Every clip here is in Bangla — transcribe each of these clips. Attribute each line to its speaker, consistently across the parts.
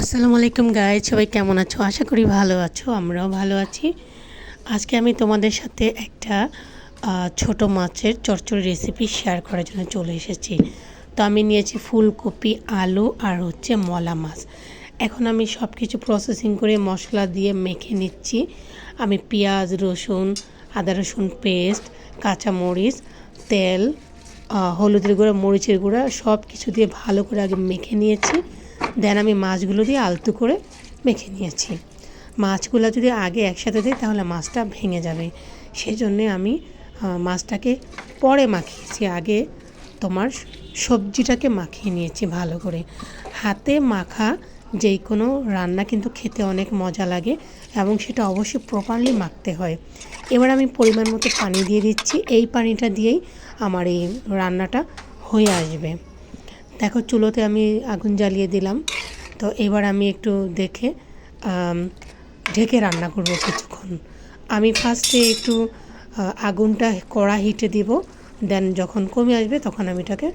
Speaker 1: আসসালামু আলাইকুম গায়ে সবাই কেমন আছো? আশা করি ভালো আছো, আমরাও ভালো আছি। আজকে আমি তোমাদের সাথে একটা ছোট মাছের চচ্চড়ি রেসিপি শেয়ার করার জন্য চলে এসেছি। তো আমি নিয়েছি ফুলকপি, আলু আর হচ্ছে মলা মাছ। এখন আমি সব কিছু প্রসেসিং করে মশলা দিয়ে মেখে নিচ্ছি। আমি পেঁয়াজ, রসুন, আদা রসুন পেস্ট কাঁচামরিচ, তেল হলুদের গুঁড়া, মরিচের গুঁড়া সব কিছু দিয়ে ভালো করে আগে মেখে নিয়েছি। দেন আমি মাছগুলো দিয়ে আলতু করে মেখে নিয়েছি। মাছগুলো যদি আগে একসাথে দিই তাহলে মাছটা ভেঙে যাবে। সেই জন্যে আমি মাছটাকে পরে মাখিয়েছি। আগে তোমার সবজিটাকে মাখিয়ে নিয়েছি ভালো করে। হাতে মাখা যেই কোনো রান্না কিন্তু খেতে অনেক মজা লাগে এবং সেটা অবশ্যই প্রপারলি মাখতে হয়। এবার আমি পরিমাণ মতো পানি দিয়ে দিচ্ছি। এই পানিটা দিয়েই আমার এই রান্নাটা হয়ে আসবে। দেখো চুলোতে আমি আগুন জ্বালিয়ে দিলাম। তো এবার আমি একটু দেখে ঢেকে রান্না করব কিছুক্ষণ। আমি ফার্স্টে একটু আগুনটা কড়া হিটে দিব। দেন যখন কমে আসবে তখন আমি এটাকে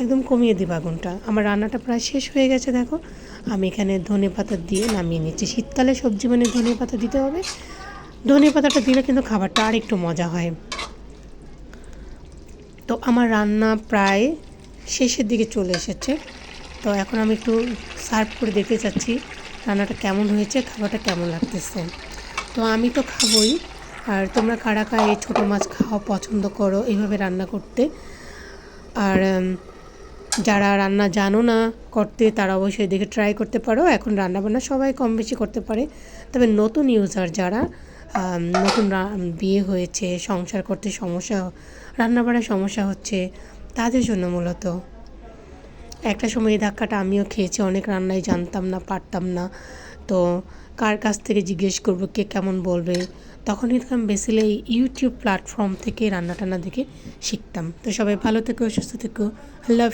Speaker 1: একদম কমিয়ে দিব আগুনটা। আমার রান্নাটা প্রায় শেষ হয়ে গেছে দেখো। আমি এখানে ধনে পাতা দিয়ে নামিয়ে নিচ্ছি। শীতকালে সবজি মানে ধনে পাতা দিতে হবে। ধনে পাতাটা দিলে কিন্তু খাবারটা আর একটু মজা হয়। তো আমার রান্না প্রায় শেষের দিকে চলে এসেছে। তো এখন আমি একটু সার্ভ করে দেখতে চাচ্ছি রান্নাটা কেমন হয়েছে, খাবারটা কেমন লাগতেছে। তো আমি তো খাবই, আর তোমরা কারা কারা এই ছোটো মাছ খাওয়া পছন্দ করো এইভাবে রান্না করতে? আর যারা রান্না জানো না করতে, তারা অবশ্যই দেখে ট্রাই করতে পারো। এখন রান্না বান্না সবাই কম বেশি করতে পারে। তবে নতুন ইউজার যারা নতুন বিয়ে হয়েছে, সংসার করতে সমস্যা রান্না বান্নার সমস্যা হচ্ছে তাদের জন্য মূলত। একটা সময় এই ধাক্কাটা আমিও খেয়েছি, অনেক রান্নাই জানতাম না, পারতাম না। তো কার কাছ থেকে জিজ্ঞেস করব, কে কেমন বলবে? তখন এরকম বেসিলে ইউটিউব প্ল্যাটফর্ম থেকে রান্না টান্না দেখে শিখতাম। তো সবাই ভালো থেকো, সুস্থ থেকো। আল্লাহ।